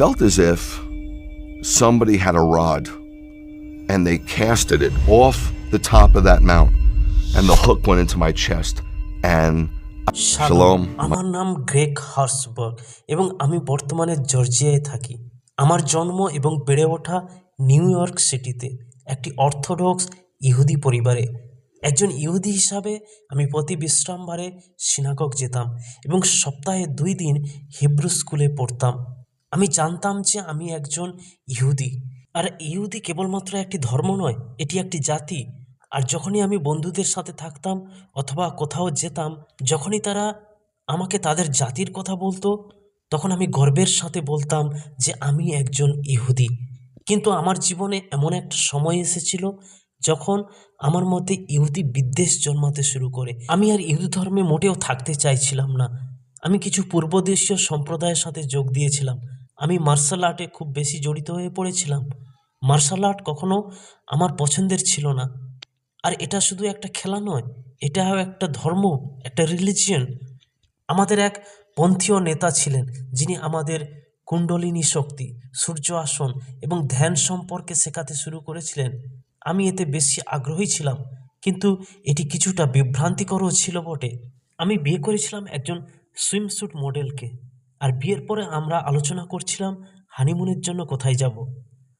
felt as if somebody had a rod and they casted it off the top of that mount, and the hook went into my chest. And Shalom. আমার নাম Greg হার্সবার্গ এবং আমি বর্তমানে জর্জিয়ায় থাকি আমার জন্ম এবং বেড়ে ওঠা নিউ ইয়র্ক সিটিতে একটি অর্থোডক্স ইহুদি পরিবারে একজন ইহুদি হিসাবে আমি প্রতি বিশ্রামবারে সিনাগক যেতাম এবং সপ্তাহে দুই দিন হিব্রু স্কুলে পড়তাম আমি জানতাম যে আমি একজন ইহুদি। আর ইহুদি কেবলমাত্র একটি ধর্ম নয়, এটি একটি জাতি। আর যখনই আমি বন্ধুদের সাথে থাকতাম অথবা কোথাও যেতাম, যখনই তারা আমাকে তাদের জাতির কথা বলতো, তখন আমি গর্বের সাথে বলতাম যে আমি একজন ইহুদি। কিন্তু আমার জীবনে এমন একটা সময় এসেছিল যখন আমার মধ্যে ইহুদি বিদ্বেষ জন্মাতে শুরু করে। আমি আর ইহুদি ধর্মে মোটেও থাকতে চাইছিলাম না। আমি কিছু পূর্বদেশীয় সম্প্রদায়ের সাথে যোগ দিয়েছিলাম। আমি মার্শাল আর্টে খুব বেশি জড়িত হয়ে পড়েছিলাম। মার্শাল আর্ট কখনো আমার পছন্দের ছিল না। আর এটা শুধু একটা খেলা নয়, এটাও একটা ধর্ম, একটা রিলিজিয়ন আমাদের এক পন্থীয় নেতা ছিলেন, যিনি আমাদের কুণ্ডলিনী শক্তি, সূর্য আসন এবং ধ্যান সম্পর্কে শেখাতে শুরু করেছিলেন। আমি এতে বেশি আগ্রহী ছিলাম, কিন্তু এটি কিছুটা বিভ্রান্তিকরও ছিল বটে। আমি বিয়ে করেছিলাম একজন সুইমস্যুট মডেলকে আর বিয়ের পরে আমরা আলোচনা করছিলাম হানিমুনের জন্য কোথায় যাব।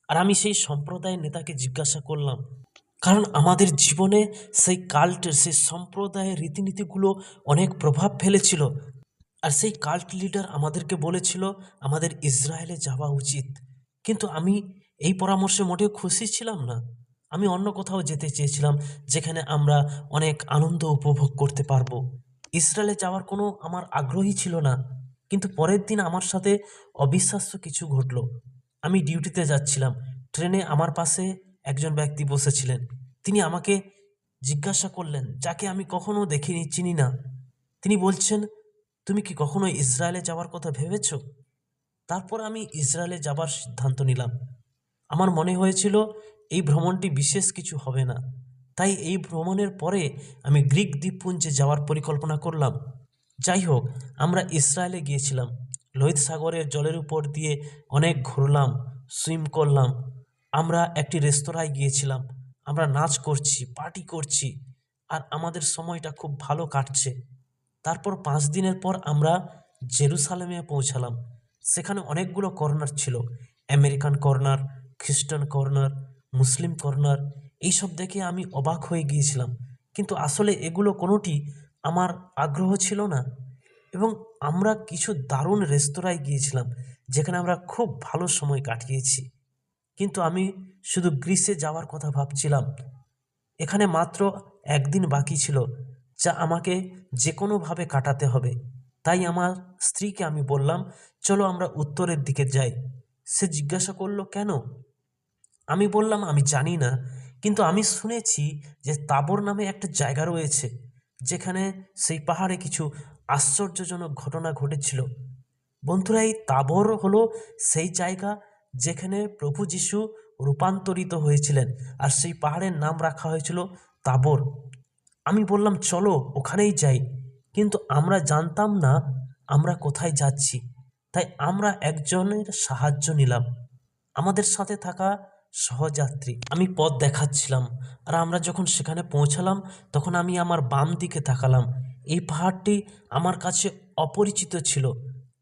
আর আমি সেই সম্প্রদায়ের নেতাকে জিজ্ঞাসা করলাম, কারণ আমাদের জীবনে সেই কাল্টের, সেই সম্প্রদায়ের রীতিনীতিগুলো অনেক প্রভাব ফেলেছিল। আর সেই কাল্ট লিডার আমাদেরকে বলেছিল, আমাদের ইসরায়েলে যাওয়া উচিত। কিন্তু আমি এই পরামর্শে মোটেও খুশি ছিলাম না। আমি অন্য কোথাও যেতে চেয়েছিলাম, যেখানে আমরা অনেক আনন্দ উপভোগ করতে পারব। ইসরায়েলে যাওয়ার কোনো আমার আগ্রহী ছিল না। কিন্তু পরের দিন আমার সাথে অবিশ্বাস্য কিছু ঘটলো। আমি ডিউটিতে যাচ্ছিলাম। ট্রেনে আমার পাশে একজন ব্যক্তি বসেছিলেন। তিনি আমাকে জিজ্ঞাসা করলেন, যাকে আমি কখনো দেখিনি চিনি না? তিনি বলছেন, তুমি কি কখনো ইসরায়েলে যাওয়ার কথা ভেবেছ? তারপর আমি ইসরায়েলে যাবার সিদ্ধান্ত নিলাম। আমার মনে হয়েছিল, এই ভ্রমণটি বিশেষ কিছু হবে না। তাই এই ভ্রমণের পরে আমি গ্রিক দ্বীপপুঞ্জে যাওয়ার পরিকল্পনা করলাম। যাই হোক আমরা ইসরায়েলে গিয়েছিলাম। লোহিত সাগরের জলের উপর দিয়ে অনেক ঘুরলাম সুইম করলাম। আমরা একটি রেস্তোরাঁয় গিয়েছিলাম। আমরা নাচ করছি পার্টি করছি আর আমাদের সময়টা খুব ভালো কাটছে। তারপর পাঁচ দিনের পর আমরা জেরুসালেমে পৌঁছালাম। সেখানে অনেকগুলো কর্নার ছিল। আমেরিকান কর্নার, খ্রিস্টান কর্নার, মুসলিম কর্নার, এইসব দেখে আমি অবাক হয়ে গিয়েছিলাম। কিন্তু আসলে এগুলো কোনোটি আমার আগ্রহ ছিল না এবং আমরা কিছু দারুণ রেস্তোরাঁয় গিয়েছিলাম যেখানে আমরা খুব ভালো সময় কাটিয়েছি। কিন্তু আমি শুধু গ্রিসে যাওয়ার কথা ভাবছিলাম। এখানে মাত্র একদিন বাকি ছিল যা আমাকে যে কোনোভাবে কাটাতে হবে। তাই আমার স্ত্রীকে আমি বললাম, চলো আমরা উত্তরের দিকে যাই। সে জিজ্ঞাসা করল, কেন? আমি বললাম, আমি জানি না, কিন্তু আমি শুনেছি যে তাবর নামে একটা জায়গা রয়েছে। যেখানে সেই পাহাড়ে কিছু আশ্চর্যজনক ঘটনা ঘটেছিল। বন্ধুরা, এই তাবর হলো সেই জায়গা যেখানে প্রভু যিশু রূপান্তরিত হয়েছিলেন আর সেই পাহাড়ের নাম রাখা হয়েছিল তাবর। আমি বললাম, চলো, ওখানেই যাই। কিন্তু আমরা জানতাম না আমরা কোথায় যাচ্ছি। তাই আমরা একজনের সাহায্য নিলাম। আমাদের সাথে থাকা সহযাত্রী। আমি পথ দেখাচ্ছিলাম আর আমরা যখন সেখানে পৌঁছালাম, তখন আমি আমার বাম দিকে তাকালাম। এই পাহাড়টি আমার কাছে অপরিচিত ছিল।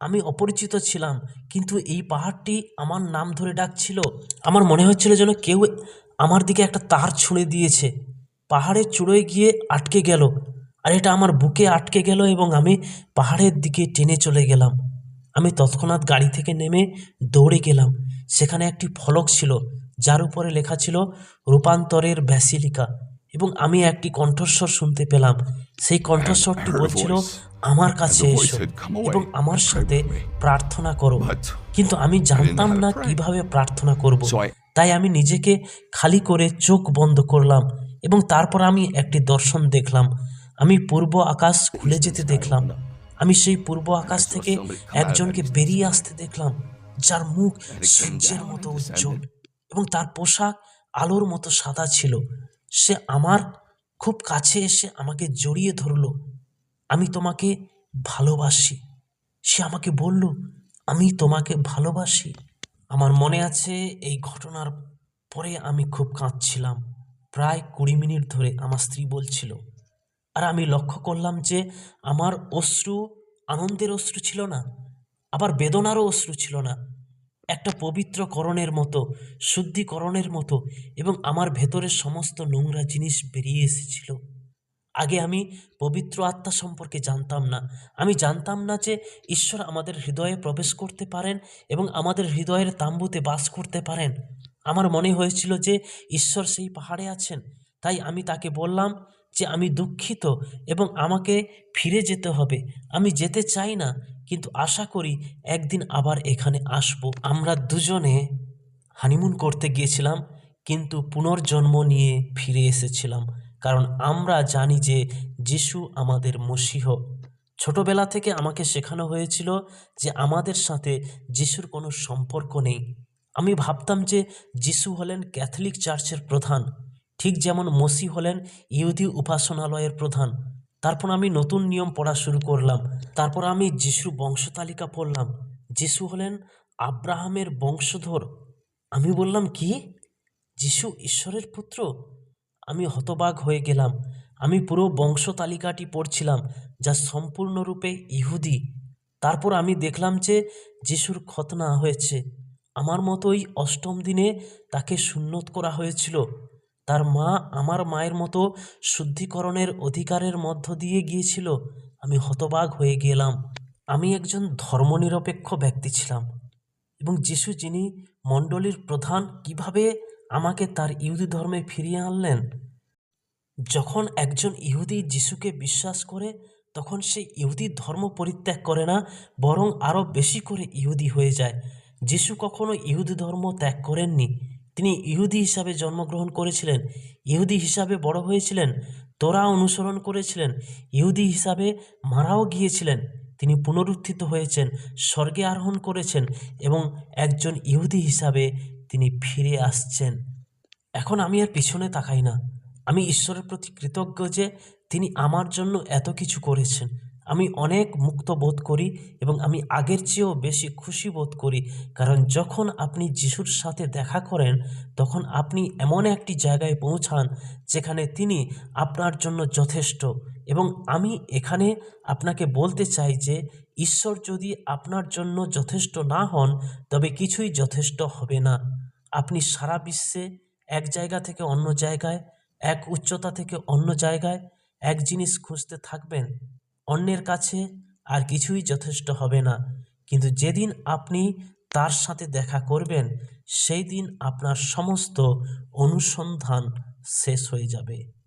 আমি অপরিচিত ছিলাম, কিন্তু এই পাহাড়টি আমার নাম ধরে ডাকছিল। আমার মনে হচ্ছিল যেন কেউ আমার দিকে একটা তার ছুঁড়ে দিয়েছে। পাহাড়ের চূড়োয় গিয়ে আটকে গেল। আর এটা আমার বুকে আটকে গেল এবং আমি পাহাড়ের দিকে টেনে চলে গেলাম। আমি তৎক্ষণাৎ গাড়ি থেকে নেমে দৌড়ে গেলাম। সেখানে একটি ফলক ছিল। যার উপরে লেখা ছিল রূপান্তরের ব্যাসিলিকা। এবং আমি একটি কণ্ঠস্বর শুনতে পেলাম। সেই কণ্ঠস্বরটি বলছিল আমার কাছে এসো এবং আমার সাথে প্রার্থনা করো। কিন্তু আমি জানতাম না কীভাবে প্রার্থনা করব। তাই আমি নিজেকে খালি করে চোখ বন্ধ করলাম এবং তারপর আমি একটি দর্শন দেখলাম। আমি পূর্ব আকাশ খুলে যেতে দেখলাম। আমি সেই পূর্ব আকাশ থেকে একজনকে বেরিয়ে আসতে দেখলাম যার মুখ সূর্যের মতো উজ্জ্বল। এবং তার পোশাক আলোর মতো সাদা ছিল। সে আমার খুব কাছে এসে আমাকে জড়িয়ে ধরলো। আমি তোমাকে ভালোবাসি। সে আমাকে বলল, আমি তোমাকে ভালোবাসি। আমার মনে আছে এই ঘটনার পরে আমি খুব কাঁদছিলাম। প্রায় কুড়ি মিনিট ধরে আমার স্ত্রী বলছিল, আর আমি লক্ষ্য করলাম যে আমার অশ্রু আনন্দের অশ্রু ছিল না, আবার বেদনারও অশ্রু ছিল না। একটা পবিত্রকরণের মতো, শুদ্ধিকরণের মতো এবং আমার ভেতরের সমস্ত নোংরা জিনিস বেরিয়ে এসেছিল। আগে আমি পবিত্র আত্মা সম্পর্কে জানতাম না। আমি জানতাম না যে ঈশ্বর আমাদের হৃদয়ে প্রবেশ করতে পারেন এবং আমাদের হৃদয়ের তাম্বুতে বাস করতে পারেন। আমার মনে হয়েছিল যে ঈশ্বর সেই পাহাড়ে আছেন, তাই আমি তাকে বললাম যে আমি দুঃখিত এবং আমাকে ফিরে যেতে হবে। আমি যেতে চাই না, কিন্তু আশা করি একদিন আবার এখানে আসব। আমরা দুজনে হানিমুন করতে গিয়েছিলাম, কিন্তু পুনর্জন্ম নিয়ে ফিরে এসেছিলাম, কারণ আমরা জানি যে যিশু আমাদের মসিহ। ছোটবেলা থেকে আমাকে শেখানো হয়েছিল যে আমাদের সাথে যিশুর কোনো সম্পর্ক নেই। আমি ভাবতাম যে যিশু হলেন ক্যাথলিক চার্চের প্রধান। ঠিক যেমন মসি হলেন ইহুদি উপাসনালয়ের প্রধান। তারপর আমি নতুন নিয়ম পড়া শুরু করলাম। তারপর আমি যিশুর বংশতালিকা পড়লাম। যিশু হলেন আব্রাহামের বংশধর। আমি বললাম, কি? যিশু ঈশ্বরের পুত্র? আমি হতবাক হয়ে গেলাম। আমি পুরো বংশ তালিকাটি পড়ছিলাম, যা সম্পূর্ণরূপে ইহুদি। তারপর আমি দেখলাম যে যিশুর খতনা হয়েছে। আমার মতোই অষ্টম দিনে তাকে সুন্নত করা হয়েছিল। তার মা আমার মায়ের মতো শুদ্ধিকরণের অধিকারের মধ্য দিয়ে গিয়েছিল। আমি হতবাক হয়ে গেলাম। আমি একজন ধর্মনিরপেক্ষ ব্যক্তি ছিলাম এবং যিশু যিনি মণ্ডলীর প্রধান, কীভাবে আমাকে তার ইহুদি ধর্মে ফিরিয়ে আনলেন? যখন একজন ইহুদি যিশুকে বিশ্বাস করে, তখন সে ইহুদি ধর্ম পরিত্যাগ করে না, বরং আরও বেশি করে ইহুদি হয়ে যায়। যিশু কখনো ইহুদি ধর্ম ত্যাগ করেননি। তিনি ইহুদি হিসাবে জন্মগ্রহণ করেছিলেন, ইহুদি হিসাবে বড় হয়েছিলেন, তোরা অনুসরণ করেছিলেন, ইহুদি হিসাবে মারাও গিয়েছিলেন। তিনি পুনরুত্থিত হয়েছেন, স্বর্গে আরোহণ করেছেন এবং একজন ইহুদি হিসাবে তিনি ফিরে আসছেন। এখন আমি আর পিছনে তাকাই না। আমি ঈশ্বরের প্রতি কৃতজ্ঞ যে তিনি আমার জন্য এত কিছু করেছেন। আমি অনেক মুক্ত বোধ করি এবং আমি আগের চেয়েও বেশি খুশি বোধ করি। কারণ যখন আপনি যিশুর সাথে দেখা করেন, তখন আপনি এমন একটি জায়গায় পৌঁছান যেখানে তিনি আপনার জন্য যথেষ্ট। এবং আমি এখানে আপনাকে বলতে চাই যে, ঈশ্বর যদি আপনার জন্য যথেষ্ট না হন, তবে কিছুই যথেষ্ট হবে না। আপনি সারা বিশ্বে এক জায়গা থেকে অন্য জায়গায়, এক উচ্চতা থেকে অন্য জায়গায় এক জিনিস খুঁজতে থাকবেন। অন্যের কাছে আর কিছুই যথেষ্ট হবে না। কিন্তু যেদিন আপনি তার সাথে দেখা করবেন, সেই দিন আপনার সমস্ত অনুসন্ধান শেষ হয়ে যাবে।